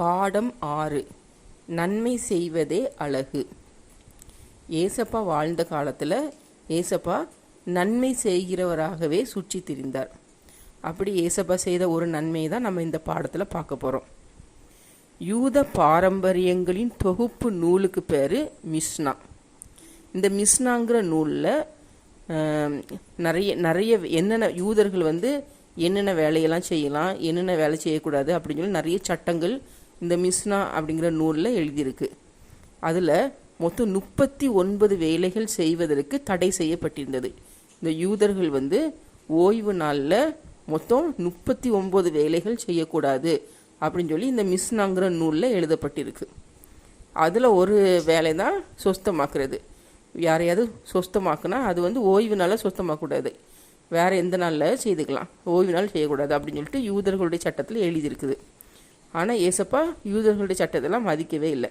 பாடம் ஆறு. நன்மை செய்வதே அழகு. ஏசப்பா வாழ்ந்த காலத்தில் ஏசப்பா நன்மை செய்கிறவராகவே சுற்றி திரிந்தார் அப்படி ஏசப்பா செய்த ஒரு நன்மையை தான் நம்ம இந்த பாடத்தில் பார்க்க போகிறோம் யூத பாரம்பரியங்களின் தொகுப்பு நூலுக்கு பேர் மிஸ்னா. இந்த மிஸ்னாங்கிற நூலில் நிறைய நிறைய என்னென்ன யூதர்கள் வந்து என்னென்ன வேலையெல்லாம் செய்யலாம் என்னென்ன வேலை செய்யக்கூடாது அப்படின்னு சொல்லி நிறைய சட்டங்கள் இந்த மிஸ்னா அப்படிங்கிற நூலில் எழுதியிருக்கு. அதில் மொத்தம் முப்பத்தி ஒன்பது வேலைகள் செய்வதற்கு தடை செய்யப்பட்டிருந்தது. இந்த யூதர்கள் வந்து ஓய்வு நாளில் மொத்தம் முப்பத்தி ஒம்பது வேலைகள் செய்யக்கூடாது அப்படின்னு சொல்லி இந்த மிஸ்னாங்கிற நூலில் எழுதப்பட்டிருக்கு. அதில் ஒரு வேலை தான் சொஸ்தமாக்குறது. யாரையாவது சொஸ்தமாக்குனா அது வந்து ஓய்வு நாளில் சொஸ்தமாக்கக்கூடாது. வேறு எந்த நாளில் செய்துக்கலாம். ஓய்வு நாள் செய்யக்கூடாது அப்படின்னு சொல்லிட்டு யூதர்களுடைய சட்டத்தில் எழுதியிருக்குது. ஆனால் ஏசப்பா யூதர்களுடைய சட்டத்தெல்லாம் மதிக்கவே இல்லை.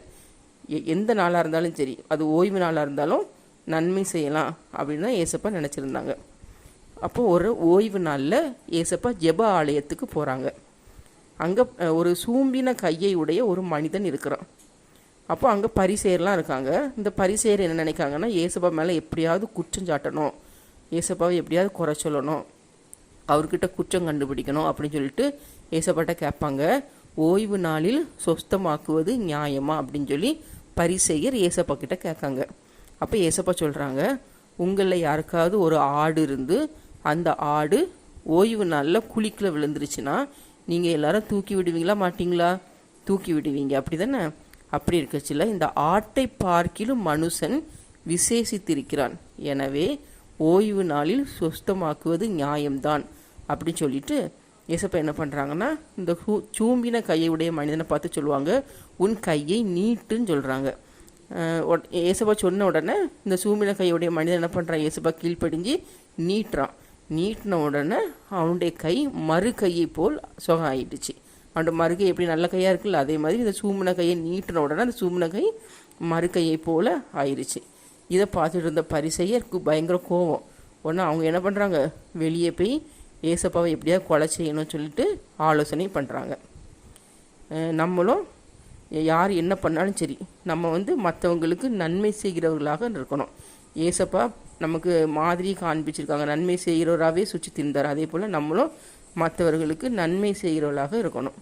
எ- எந்த நாளாக இருந்தாலும் சரி அது ஓய்வு நாளாக இருந்தாலும் நன்மை செய்யலாம் அப்படின்னு தான் ஏசப்பா நினச்சிருந்தாங்க. அப்போது ஒரு ஓய்வு நாளில் ஏசப்பா ஜெப ஆலயத்துக்கு போகிறாங்க அங்கே ஒரு சூம்பின கையை உடைய ஒரு மனிதன் இருக்கிறான். அப்போ அங்கே பரிசெயர்லாம் இருக்காங்க. இந்த பரிசெயர் என்ன நினைக்காங்கன்னா ஏசப்பா மேலே எப்படியாவது குற்றம் சாட்டணும். ஏசப்பாவை எப்படியாவது குறை சொல்லணும். அவர்கிட்ட குற்றம் கண்டுபிடிக்கணும் அப்படின்னு சொல்லிட்டு ஏசப்பாட்ட கேட்பாங்க. ஓய்வு நாளில் சொஸ்தமாக்குவது நியாயமா அப்படின்னு சொல்லி பரிசெயர் ஏசப்பா கிட்ட கேட்காங்க. அப்போ ஏசப்பா சொல்கிறாங்க உங்களில் யாருக்காவது ஒரு ஆடு இருந்து அந்த ஆடு ஓய்வு நாளில் குழிக்குள்ள விழுந்துருச்சுன்னா நீங்கள் எல்லாரும் தூக்கி விடுவீங்களா மாட்டிங்களா? தூக்கி விடுவீங்க. அப்படி தானே அப்படி இருக்கச்சில இந்த ஆட்டை பார்க்கிலும் மனுஷன் விசேஷித்திருக்கிறான். எனவே ஓய்வு நாளில் சொஸ்தமாக்குவது நியாயம்தான். அப்படின்னு சொல்லிட்டு இயேசப்பா என்ன பண்ணுறாங்கன்னா இந்த ஹூ- சூம்பின கையுடைய மனிதனை பார்த்து சொல்லுவாங்க. உன் கையை நீட்டுன்னு சொல்கிறாங்க ஏசப்பா சொன்ன உடனே இந்த சூம்பின கையுடைய மனிதன் என்ன பண்ணுறான் இயேசப்பா கீழ்ப்படிஞ்சு நீட்டுறான். நீட்டின உடனே அவனுடைய கை மறு கையை போல் சுகம் ஆயிடுச்சு அவனோட மறுகை எப்படி நல்ல கையாக இருக்குல்ல அதே மாதிரி இந்த சூம்பின கையை நீட்டின உடனே அந்த சூம்பின கை மறு கையை போல் ஆயிடுச்சு இதை பார்த்துட்டு இருந்த பரிசெயருக்கு பயங்கர கோவம். உடனே அவங்க என்ன பண்ணுறாங்க வெளியே போய் ஏசப்பாவை எப்படியாவது கொலை செய்யணும்னு சொல்லிட்டு ஆலோசனை பண்ணுறாங்க நம்மளும் யார் என்ன பண்ணாலும் சரி நம்ம வந்து மற்றவங்களுக்கு நன்மை செய்கிறவர்களாக இருக்கணும். ஏசப்பா நமக்கு மாதிரி காண்பிச்சிருக்காங்க. நன்மை செய்கிறவராகவே சுற்றி திருந்தார் அதே போல் நம்மளும் மற்றவர்களுக்கு நன்மை செய்கிறவர்களாக இருக்கணும்.